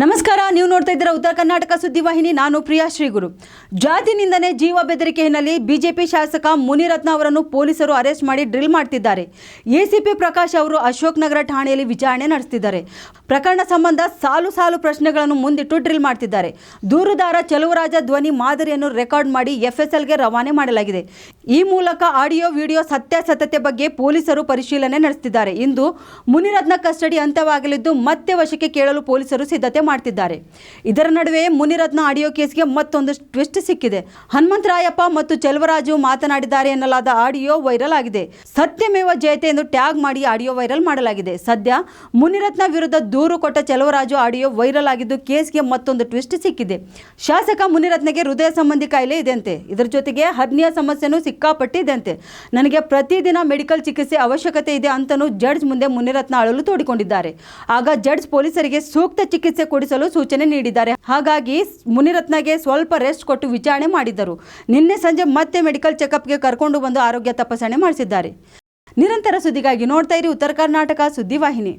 ನಮಸ್ಕಾರ, ನೀವು ನೋಡ್ತಾ ಇದ್ದೀರಾ ಉತ್ತರ ಕರ್ನಾಟಕ ಸುದ್ದಿವಾಹಿನಿ ನಾನು ಪ್ರಿಯಾ ಶ್ರೀಗುರು. ಜಾತಿ ನಿಂದನೆ ಜೀವ ಬೆದರಿಕೆ ಹಿನ್ನೆಲೆ ಬಿಜೆಪಿ ಶಾಸಕ ಮುನಿರತ್ನ ಅವರನ್ನು ಪೊಲೀಸರು ಅರೆಸ್ಟ್ ಮಾಡಿ ಡ್ರಿಲ್ ಮಾಡ್ತಿದ್ದಾರೆ. ಎಸಿಪಿ ಪ್ರಕಾಶ್ ಅವರು ಅಶೋಕ್ ನಗರ ಠಾಣೆಯಲ್ಲಿ ವಿಚಾರಣೆ ನಡೆಸ್ತಿದ್ದಾರೆ. ಪ್ರಕರಣ ಸಂಬಂಧ ಸಾಲು ಸಾಲು ಪ್ರಶ್ನೆಗಳನ್ನು ಮುಂದಿಟ್ಟು ಡ್ರಿಲ್ ಮಾಡ್ತಿದ್ದಾರೆ. ದೂರುದಾರ ಚಲುವರಾಜ ಧ್ವನಿ ಮಾದರಿಯನ್ನು ರೆಕಾರ್ಡ್ ಮಾಡಿ ಎಫ್ಎಸ್ಎಲ್ಗೆ ರವಾನೆ ಮಾಡಲಾಗಿದೆ. ಈ ಮೂಲಕ ಆಡಿಯೋ, ವಿಡಿಯೋ ಸತ್ಯಾಸತ್ಯತೆ ಬಗ್ಗೆ ಪೊಲೀಸರು ಪರಿಶೀಲನೆ ನಡೆಸುತ್ತಿದ್ದಾರೆ ಇಂದು ಮುನಿರತ್ನ ಕಸ್ಟಡಿ ಅಂತ್ಯವಾಗಲಿದ್ದು ಮತ್ತೆ ವಶಕ್ಕೆ ಕೇಳಲು ಪೊಲೀಸರು ಸಿದ್ಧತೆ ಮಾಡ್ತಿದ್ದಾರೆ. ಇದರ ನಡುವೆ ಮುನಿರತ್ನ ಆಡಿಯೋ ಕೇಸ್ಗೆ ಮತ್ತೊಂದು ಟ್ವಿಸ್ಟ್ ಸಿಕ್ಕಿದೆ. ಹನುಮಂತರಾಯಪ್ಪ ಮತ್ತು ಚೆಲುವರಾಜು ಮಾತನಾಡಿದ್ದಾರೆ ಎನ್ನಲಾದ ಆಡಿಯೋ ವೈರಲ್ ಆಗಿದೆ. ಸತ್ಯಮೇವ ಜಯತೆ ಎಂದು ಟ್ಯಾಗ್ ಮಾಡಿ ಆಡಿಯೋ ವೈರಲ್ ಮಾಡಲಾಗಿದೆ. ಸದ್ಯ ಮುನಿರತ್ನ ವಿರುದ್ಧ ದೂರು ಕೊಟ್ಟ ಚೆಲುವರಾಜು ಆಡಿಯೋ ವೈರಲ್ ಆಗಿದ್ದು ಕೇಸ್ಗೆ ಮತ್ತೊಂದು ಟ್ವಿಸ್ಟ್ ಸಿಕ್ಕಿದೆ. ಶಾಸಕ ಮುನಿರತ್ನಗೆ ಹೃದಯ ಸಂಬಂಧಿ ಕಾಯಿಲೆ ಇದೆಯಂತೆ. ಇದರ ಜೊತೆಗೆ ಹರ್ನಿಯ ಸಮಸ್ಯೆನೂ ಸಿಕ್ಕಾಪಟ್ಟಿ ಇದೆಯಂತೆ ನನಗೆ ಪ್ರತಿದಿನ ಮೆಡಿಕಲ್ ಚಿಕಿತ್ಸೆ ಅವಶ್ಯಕತೆ ಇದೆ ಅಂತಲೂ ಜಡ್ಜ್ ಮುಂದೆ ಮುನಿರತ್ನ ಅಳಲು ತೋಡಿಕೊಂಡಿದ್ದಾರೆ. ಆಗ ಜಡ್ಜ್ ಪೊಲೀಸರಿಗೆ ಸೂಕ್ತ ಚಿಕಿತ್ಸೆ ಕೊಡಿಸಲು ಸೂಚನೆ ನೀಡಿದ್ದಾರೆ. ಹಾಗಾಗಿ ಮುನಿರತ್ನಗೆ ಸ್ವಲ್ಪ ರೆಸ್ಟ್ ಕೊಟ್ಟು ವಿಚಾರಣೆ ಮಾಡಿದ್ದರು. ನಿನ್ನೆ ಸಂಜೆ ಮತ್ತೆ ಮೆಡಿಕಲ್ ಚೆಕಪ್ಗೆ ಕರ್ಕೊಂಡು ಬಂದು ಆರೋಗ್ಯ ತಪಾಸಣೆ ಮಾಡಿಸಿದ್ದಾರೆ. ನಿರಂತರ ಸುದ್ದಿಗಾಗಿ ನೋಡ್ತಾ ಇರಿ ಉತ್ತರ ಕರ್ನಾಟಕ ಸುದ್ದಿವಾಹಿನಿ.